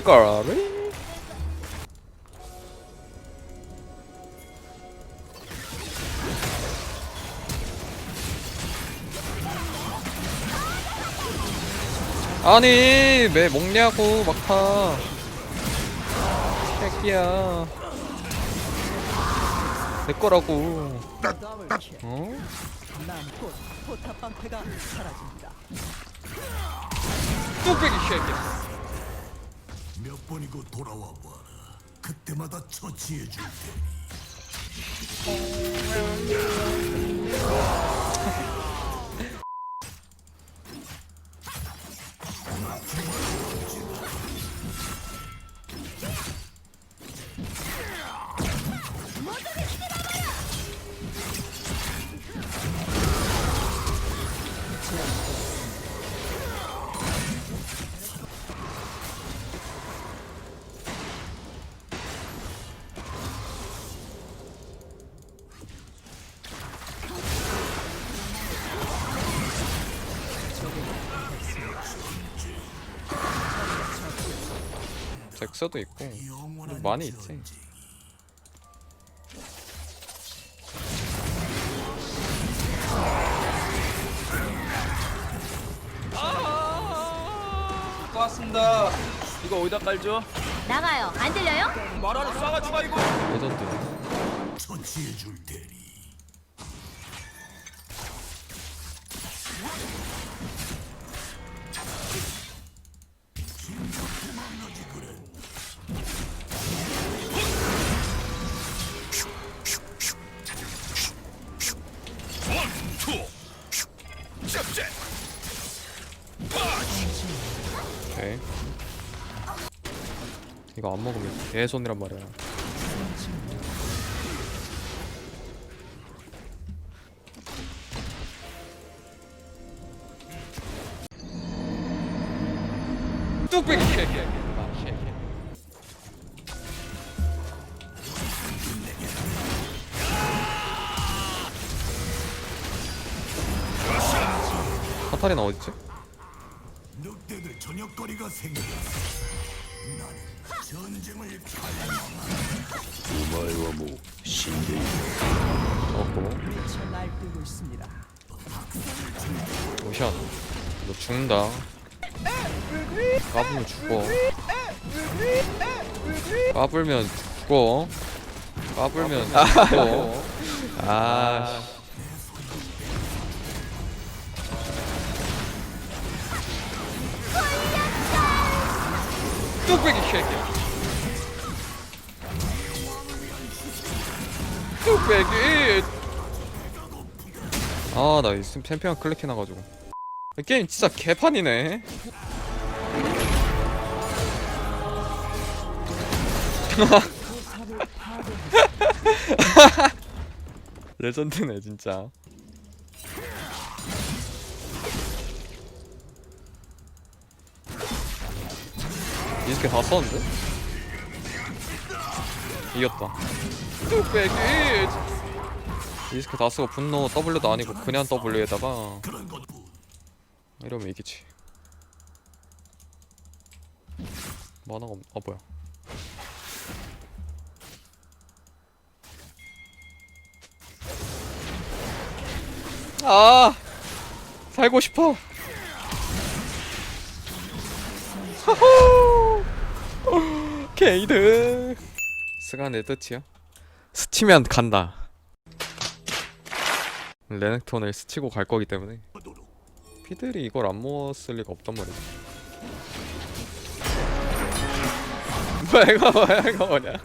까리 아니 왜 먹냐고 막타. 새끼야. 내 거라고. 어? 뚝배기 새끼야 몇 번이고 돌아와 봐라. 그때마다 처치해 줄 테니. 잭서도 있고 많이 있지 전쟁. 고맙습니다. 이거 어디다 깔죠? 나가요. 안 들려요? 말하는 싸가지가 이거. 레전드 처치해 줄 테니. 오케이 이거 안 먹으면 개손이란 말이야 뚝배기. 카타리나 어딨지? 저녁거리가 생겼어. 나는 전쟁을 잡았고? 미쳐 날뛰고 있습니다. 오션 너 죽는다. 까불면 죽어. 까불면 죽어. 까불면 죽어. 아 뚝배기 새끼야 뚝배기 아나 이 챔피언 클릭해놔가지고. 이 게임 진짜 개판이네. 레전드네 진짜 이스케 다 썼는데? 이겼다 뚝배기 이스케 다 쓰고 분노 W도 아니고 그냥 W에다가. 이러면 이기지 만화가 없.. 아 뭐야 아 살고 싶어 게이드 스간의 뜻이야? 스치면 간다 레넥톤을 스치고 갈 거기 때문에 피들이 이걸 안 모았을 리가 없단 말이야. 뭐야 이거 뭐야 이거 뭐냐?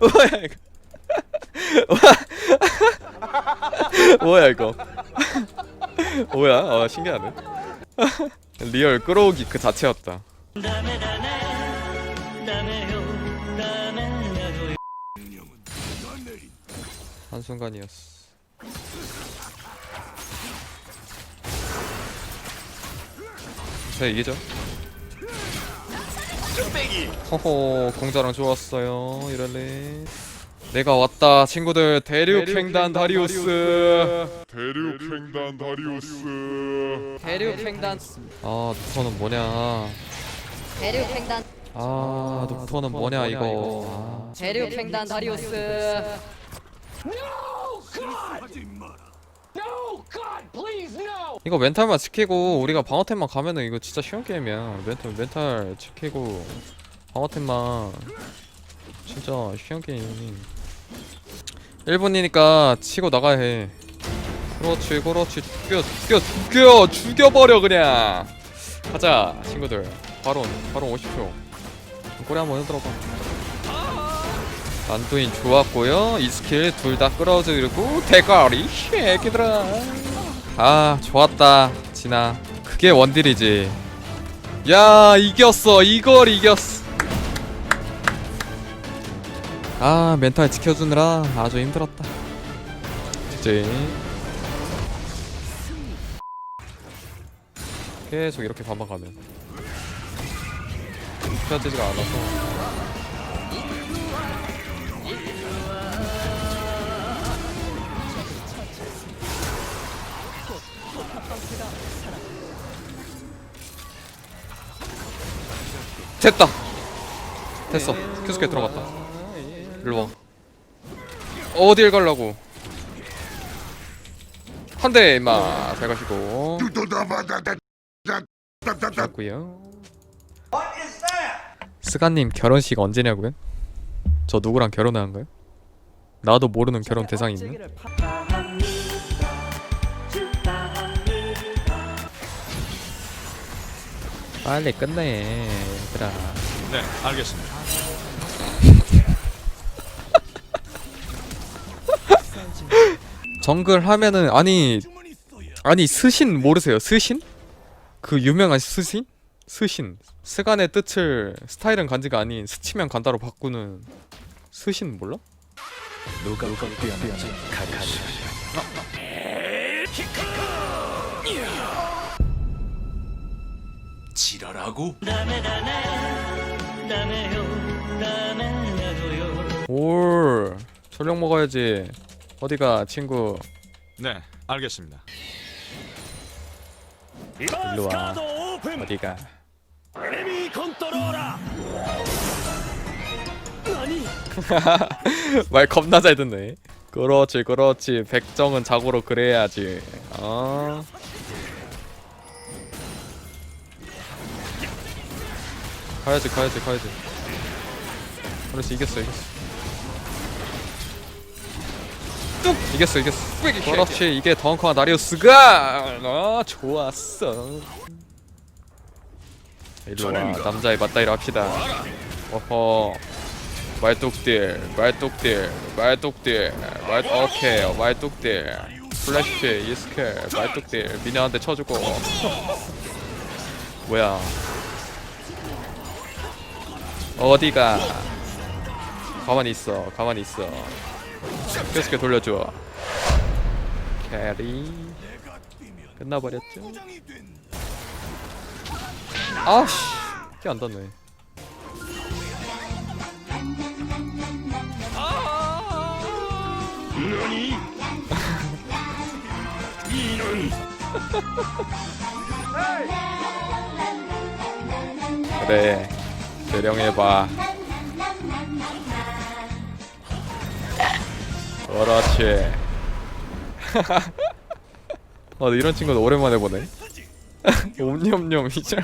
뭐야 이거? 뭐야 이거? 뭐야? 어 신기하네. 리얼 끌어오기 그 자체였다. 한 순간이었어. 자 이기죠. 호호 공자랑 좋았어요. 이럴리 내가 왔다 친구들. 대륙 횡단 다리우스. 대륙 횡단 다리우스. 대륙 횡단. 아 누커는 뭐냐 대륙 횡단. 아 녹턴은 뭐냐 이거. 아. 대륙 횡단 다리우스. 이거 멘탈만 지키고 우리가 방어템만 가면은 이거 진짜 쉬운 게임이야. 멘탈 멘탈 지키고 방어템만 진짜 쉬운 게임 1분이니까 치고 나가야 해. 그렇지 그렇지. 죽여 죽여 죽여 죽여버려 그냥. 가자 친구들 바로 바로 50초 꼬리 한번 흔들어봐. 난도인 좋았고요. 이 스킬 둘 다 끌어들고 대가리 새끼들아. 아 좋았다 진아. 그게 원딜이지. 야 이겼어. 이걸 이겼어 아 멘탈 지켜주느라 아주 힘들었다. 이제. 계속 이렇게 반박하면 펴지지가 않아서. 됐다. 됐어. 큐스케 들어갔다. 일로와 어딜 가려고? 한대 임마. 잘 가시고. 좋았고요 스가님 결혼식 언제냐고요? 저 누구랑 결혼한 거요? 나도 모르는 결혼 대상이 파- 빨리 끝내 얘들아 네, 알겠습니다. 정글 하면은 아니 아니 스신 모르세요 스신? 그 유명한 스신? 스신 스간의 뜻을 스타일은 간지가 아닌 스치면 간다로 바꾸는 스신 몰라? 누가 누가 뛰어났지? 가리시. 지랄하고? 올 전력 먹어야지 어디가 친구 네, 알겠습니다. 일로와 어디가? 말 겁나 잘 듣네. 그렇지 그렇지. 백정은 자고로 그래야지. 어? 가야지 가야지 가야지. 그렇지 이겼어 이겼어. 뚝! 이겼어 이겼어. 그렇지 이게 덩커와 나리우스가! 아 좋았어 일로와 남자의 맞다이를 합시다. 어허. 말뚝딜 말뚝딜 말뚝딜 말 오케이. 말뚝딜. 플래시 이스켈 말뚝딜. 미녀한테 쳐주고. 뭐야. 어디가? 가만히 있어 가만히 있어. 계속해 돌려줘. 캐리. 끝나버렸죠 아씨 피 안 닿네. 그래 대령해봐. 그렇지. 아 이런 친구는 오랜만에 보네 이절